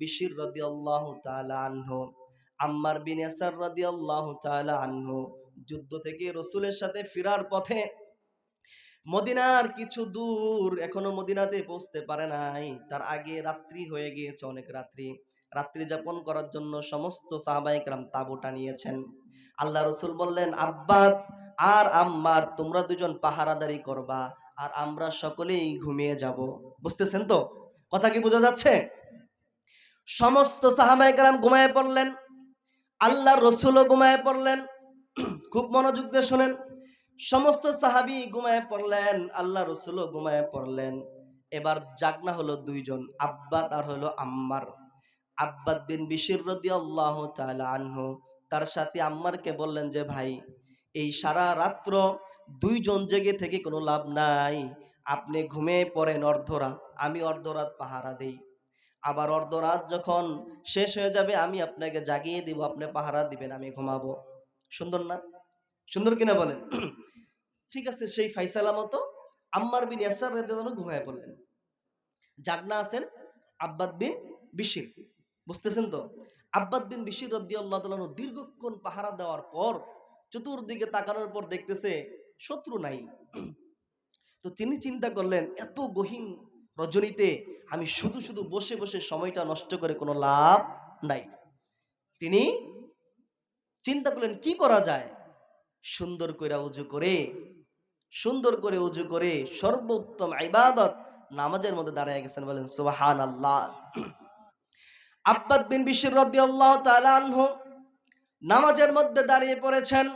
বিশির রাদিয়াল্লাহু তাআলা আনহু, আম্মার বিন ইয়াসার রাদিয়াল্লাহু তাআলা আনহু যুদ্ধ থেকে রসুলের সাথে ফেরার পথে মদিনার কিছু দূর এখনও মদিনাতে পৌঁছতে পারে নাই। তার আগে রাত্রি হয়ে গিয়েছে অনেক রাত্রি। রাত্রি যাপন করার জন্য সমস্ত সাহাবাইকরাম তাঁবুটা নিয়েছেন আল্লাহ রসুল বললেন আব্বাদ আর আম্মার, তোমরা দুজন পাহারাদারি করবা, আর আমরা সকলেই ঘুমিয়ে যাব। বুঝতেছেন তো? কথা কি বোঝা যাচ্ছে? সমস্ত সাহাবাইকরাম ঘুমায় পড়লেন, আল্লাহর রসুলও ঘুমায় পড়লেন, খুব মনোযোগ দিয়ে শোনেন, সমস্ত সাহাবি ঘুমায় পড়লেন আল্লাহ রসুলও ঘুমায় পড়লেন। এবার জাগনা হলো দুইজন, আব্বাদ আর হলো আম্মার। আব্বাদ বিন বিশির রদি আল্লাহ আনহু, তার সাথে আম্মারকে বললেন যে, ভাই, এই সারা রাত্র দুইজন জেগে থেকে কোনো লাভ নাই। আপনি ঘুমিয়ে পড়েন অর্ধরাত, আমি অর্ধরাত পাহারা দেই। আবার অর্ধরাত যখন শেষ হয়ে যাবে, আমি আপনাকে জাগিয়ে দিব, আপনি পাহারা দিবেন, আমি ঘুমাবো। সুন্দর না? সুন্দর কিনা বলেন? ঠিক আছে, সেই ফাইসালা মতো আম্মার বিন ইয়াসার রাদিয়াল্লাহু ঘুমায় পড়লেন। জাগনা আছেন আব্বাদ বিন বিশির। বুঝতেছেন তো? আব্বাদ বিন বিশির রাদিয়াল্লাহু তাআলা দীর্ঘক্ষণ পাহারা দেওয়ার পর চতুর্দিকে তাকানোর পর দেখতেছে শত্রু নাই। তো তিনি চিন্তা করলেন, এত গহীন রজনীতে আমি শুধু শুধু বসে বসে সময়টা নষ্ট করে কোনো লাভ নাই। তিনি চিন্তা করলেন, কি করা যায়? সুন্দর করে উজু করে, সুন্দর করে উজু করে সর্বোত্তম ইবাদত নামাজের মধ্যে দাঁড়িয়ে গেছেন, বলেন সুবাহান আল্লাহ আব্বাদ বিন বিশির রাদিয়াল্লাহু তাআলা আনহু নামাজের মধ্যে দাঁড়িয়ে পড়েছেন,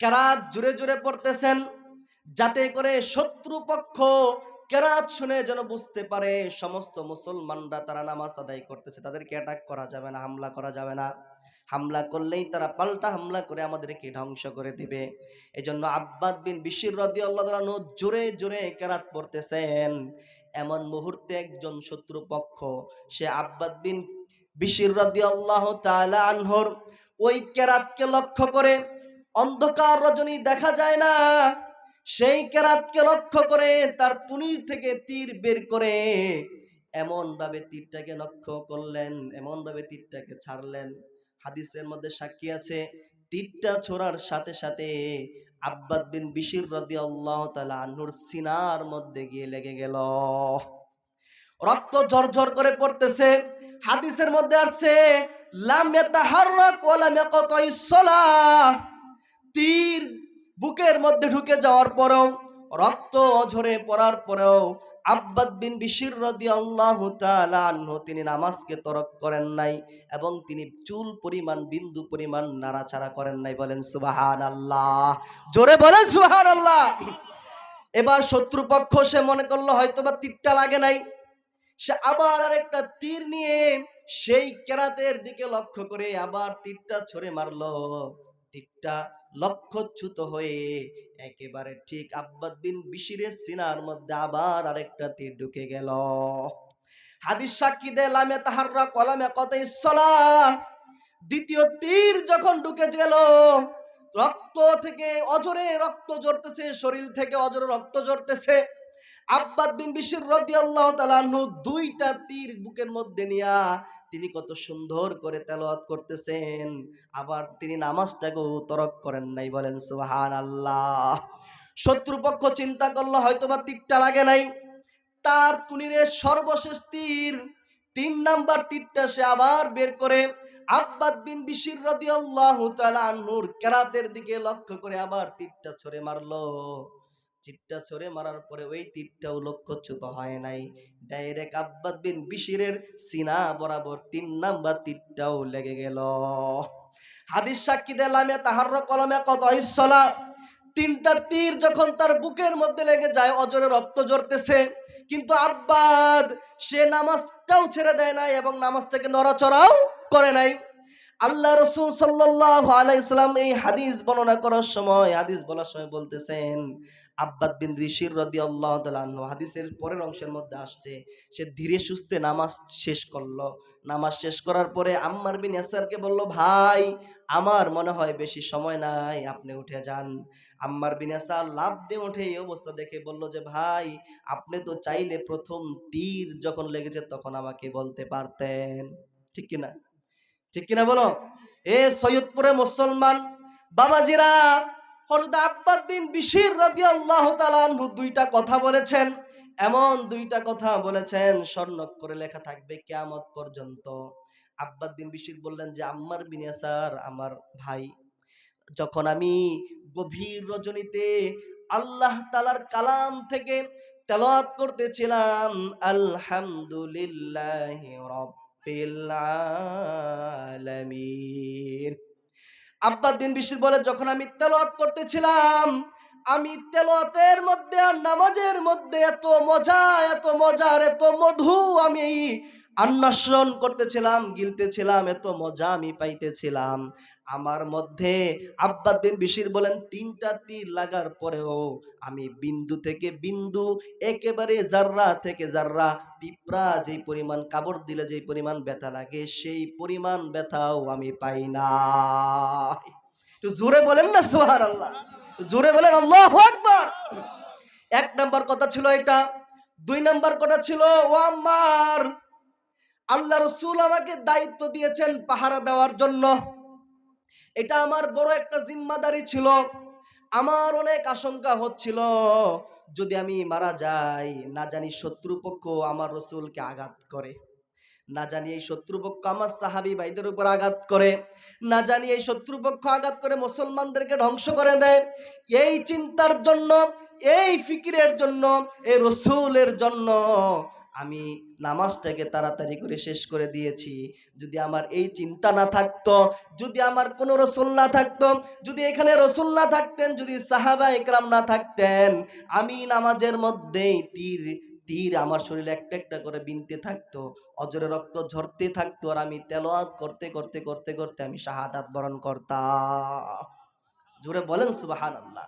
কেরাত জুড়ে জুড়ে পড়তেছেন, যাতে করে শত্রুপক্ষ কেরাত শুনে যেন বুঝতে পারে, সমস্ত মুসলমানরা তারা নামাজ আদায় করতেছে। তাদেরকে অ্যাটাক করা যাবে না, হামলা করা যাবে না। হামলা করলেই তারা পাল্টা হামলা করে আমাদেরকে ধ্বংস করে দিবে। এজন্য আব্বাদ বিন বিশির রদি আল্লাহ জোরে জোরে কেরাত পড়তেছেন। এমন মুহূর্তে একজন শত্রুপক্ষ, সে আব্বাদ বিন বিশির রদি আল্লাহ তাআলা আনহর ওই কেরাতকে লক্ষ্য করে অন্ধকার রজনী দেখা যায় না। সেই কেরাতকে লক্ষ্য করে তার তুনির থেকে তীর বের করে এমন ভাবে তীরটাকে লক্ষ্য করলেন এমন ভাবে তীরটাকে ছাড়লেন। হাদিসের মধ্যে সাক্ষী আছে, তীরটা ছোড়ার সাথে সাথে আব্বাদ বিন বিশির রদি আল্লাহ তালা আন্নুর সিনার মধ্যে গিয়ে লেগে গেল। রক্ত ঝরঝর করে পড়তেছে, হাদিসের মধ্যে আসছে, লাম সালাহ। তীর বুকের মধ্যে ঢুকে যাওয়ার পরেও, রক্ত ঝরে পড়ার পরেও আব্বাদ বিন বিশির তাআলা আনহু তিনি নামাজকে তরক করেন নাই এবং তিনি চুল পরিমাণ, বিন্দু পরিমাণ নাড়াচাড়া করেন নাই। বলেন সুবাহান আল্লাহ জোরে বলেন, সুবহানাল্লাহ। এবার শত্রুপক্ষ সে মনে করল হয়তো বা তীরটা লাগে নাই। সে আবার আরেকটা তীর নিয়ে সেই কেরাতের দিকে লক্ষ্য করে আবার তীরটা ছড়ে মারলো। তীরটা লক্ষ্যচ্যুত হয়ে একেবারে ঠিক আব্বাদ বিন বিশিরের সিনার মধ্যে আবার আরেকটা তীর ঢুকে গেল। হাদিস সাক্ষী দে লামে তাহাররা কলামে কত ইসলা দ্বিতীয় তীর যখন ঢুকে গেল, রক্ত থেকে অজরে রক্ত জড়তেছে শরীর থেকে অজরে রক্ত জড়তেছে আব্বাদ বিন বিশির রাদিয়াল্লাহু তাআলা আনহু দুইটা তীর বুকের মধ্যে নিয়া তিনি কত সুন্দর করে তেলাওয়াত করতেছেন। আবার তিনি নামাজটাকেও তরক করেন নাই, বলেন সুবহানাল্লাহ। শত্রুপক্ষ চিন্তা করল, হয়তোবা তীরটা লাগে নাই। তার তুনিরের সর্বশেষ তীর, তিন নাম্বার তীরটা সে আবার বের করে। আব্বাদ বিন বিশির রাদিয়াল্লাহু তাআলা আনহুর কেরাতের দিকে লক্ষ্য করে আবার তীরটা ছড়ে মারলো। তীরটা ছড়ে মারার পরে ওই তীরটাও লক্ষ্যচ্যুত হয় নাই। ডাইরেক্ট আব্বাদ বিন বিশিরের সিনা বরাবর তিন নাম্বার তীরটাও লেগে গেল। হাদিস সাক্ষী দিলামে তাহার কলমে কত ইসলা তিনটা তীর যখন তার বুকের মধ্যে লেগে যায়, অজরে রক্ত জড়তেছে কিন্তু আব্বাদ, সে নামাজটাও ছেড়ে দেয় নাই এবং নামাজ থেকে নড়াচড়াও করে নাই। আল্লাহ রসুল সাল্লাহ আলাইসাল্লাম এই হাদিস বর্ণনা করার সময়, হাদিস বলার সময় বলতেছেন আব্বাদ বিন ঋষির রদি আল্লাহ হাদিসের পরের অংশের মধ্যে আসছে, সে ধীরে সুস্থে নামাজ শেষ করল। নামাজ শেষ করার পরে আম্মার বিন ইয়াসারকে বলল, ভাই, আমার মনে হয় বেশি সময় নাই, আপনি উঠে যান। আম্মার বিন ইয়াসার লাভ দিয়ে উঠে এই অবস্থা দেখে বলল যে, ভাই, আপনি তো চাইলে প্রথম তীর যখন লেগেছে তখন আমাকে বলতে পারতেন। ঠিক কিনা ঠিক কিনা বলো? এ সৈয়দপুরে মুসলমান বাবাজিরা আব্বাদ বিন বিশির তাআলা আনহু দুইটা কথা বলেছেন। এমন দুইটা কথা বলেছেন, স্বর্ণক করে লেখা থাকবে কিয়ামত পর্যন্ত। আব্বাদ বিশির বললেন যে, আম্মার বিন ইয়াসার, আমার ভাই, যখন আমি গভীর রজনীতে আল্লাহ তালার কালাম থেকে তেলাওয়াত করতেছিলাম, আলহামদুলিল্লাহ রব্বিল আলামিন। আব্বাদ্দিন বিশির বলে, যখন আমি তেলত করতেছিলাম, আমি তেলতের মধ্যে আর নামাজের মধ্যে এত মজা, এত মজার, এত মধু আমি আন্বেষণ করতেছিলাম, গিলতেছিলাম, এত মজা আমি পাইতেছিলাম। আমার মধ্যে আব্বাদ্দিন বিশির বলেন, তিনটা তীর লাগার পরেও আমি বিন্দু থেকে বিন্দু, একেবারে জাররা থেকে জাররা পিঁপড়া যেই পরিমাণ কাবড় দিলে যেই পরিমাণ ব্যথা লাগে, সেই পরিমাণ ব্যথাও আমি পাই না। জোরে বলেন না সোহার আল্লাহ জোরে বলেন, আল্লাহ আকবার। এক নাম্বার কথা ছিল এটা। দুই নাম্বার কথা ছিল, ও আমার আল্লাহ রসুল আমাকে দায়িত্ব দিয়েছেন পাহারা দেওয়ার জন্য। এটা আমার বড় একটা জিম্মাদারি ছিল। আমার অনেক আশঙ্কা হচ্ছিল। যদি আমি মারা যাই, না জানি শত্রুপক্ষ আমার রসুলকে আঘাত করে। না জানি এই শত্রুপক্ষ আমার সাহাবি ভাইদের উপর আঘাত করে। না জানি এই শত্রুপক্ষ আঘাত করে মুসলমানদেরকে ধ্বংস করে দেয়। এই চিন্তার জন্য, এই ফিকিরের জন্য, এই রসুলের জন্য আমি নামাজটাকে তাড়াতাড়ি করে শেষ করে দিয়েছি। যদি আমার এই চিন্তা না থাকতো, যদি আমার কোনো রসুল না থাকতো, যদি এখানে রসুল না থাকতেন, যদি সাহাবা একরাম না থাকতেন, আমি নামাজের মধ্যেই তীর তীর আমার শরীরে একটা একটা করে বিনতে থাকতো, অজরে রক্ত ঝরতে থাকতো, আর আমি তেলোয়াত করতে করতে করতে করতে আমি শাহাদাত বরণ করতাম। জোরে বলেন সুবাহান আল্লাহ